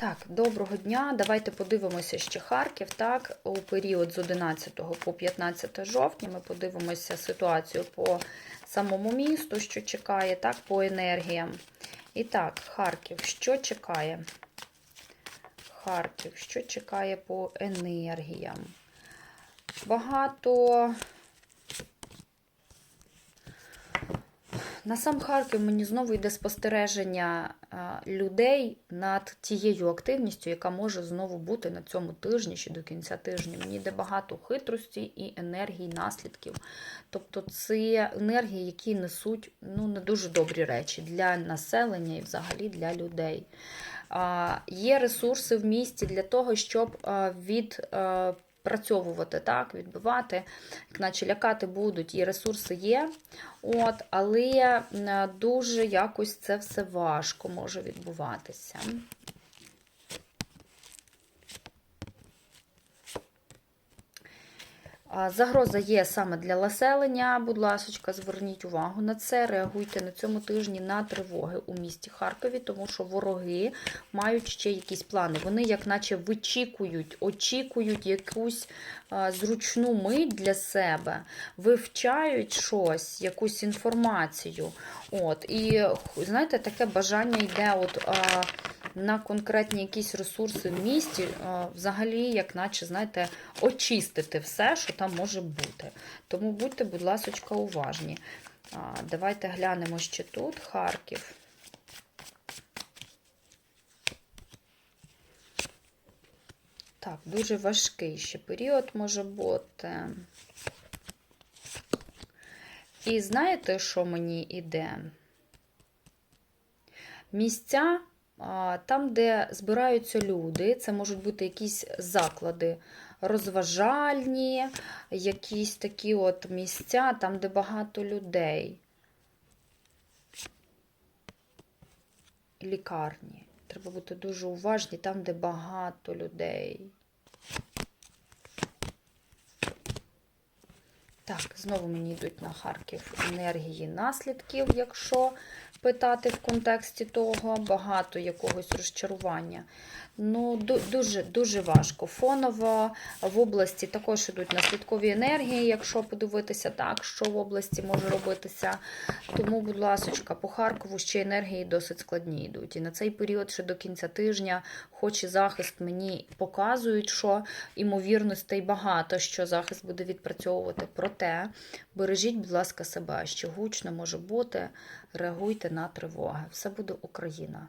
Так, доброго дня. Давайте подивимося ще Харків. Так, у період з 11 по 15 жовтня ми подивимося ситуацію по самому місту, що чекає, так, по енергіям. І так, Харків, що чекає? Харків, що чекає по енергіям? Багато. На сам Харків мені знову йде спостереження людей над тією активністю, яка може знову бути на цьому тижні чи до кінця тижня. Мені йде багато хитрості і енергії, наслідків. Тобто це енергії, які несуть ну, не дуже добрі речі для населення і взагалі для людей. Є ресурси в місті для того, щоб від. Працьовувати так, відбивати, як наче лякати будуть, і ресурси є. От, Але дуже якось це все важко може відбуватися. Загроза є саме для населення. Будь ласка, зверніть увагу на це. Реагуйте на цьому тижні на тривоги у місті Харкові, тому що вороги мають ще якісь плани. Вони, як наче, вичікують, очікують якусь зручну мить для себе, вивчають щось, якусь інформацію. От, І знаєте, таке бажання йде. от. На конкретні якісь ресурси в місті, взагалі, як наче, знаєте, очистити все, що там може бути. Тому будьте, будь ласка, уважні. Давайте глянемо ще тут Харків. Так, дуже важкий ще період може бути. І знаєте, що мені іде? Місця там, де збираються люди, це можуть бути якісь заклади розважальні, якісь такі от місця, там, де багато людей. Лікарні. Треба бути дуже уважні там, де багато людей. Так, знову мені йдуть на Харків енергії наслідків, якщо питати в контексті того, багато якогось розчарування. Ну, дуже дуже важко. Фоново в області також йдуть наслідкові енергії, якщо подивитися так, що в області може робитися. Тому, будь ласка, по Харкову ще енергії досить складні йдуть. І на цей період, ще до кінця тижня, хоч і захист мені показують, що імовірностей багато, що захист буде відпрацьовувати. Проте бережіть, будь ласка, себе, що гучно може бути, реагуйте на тривоги. Все буде Україна.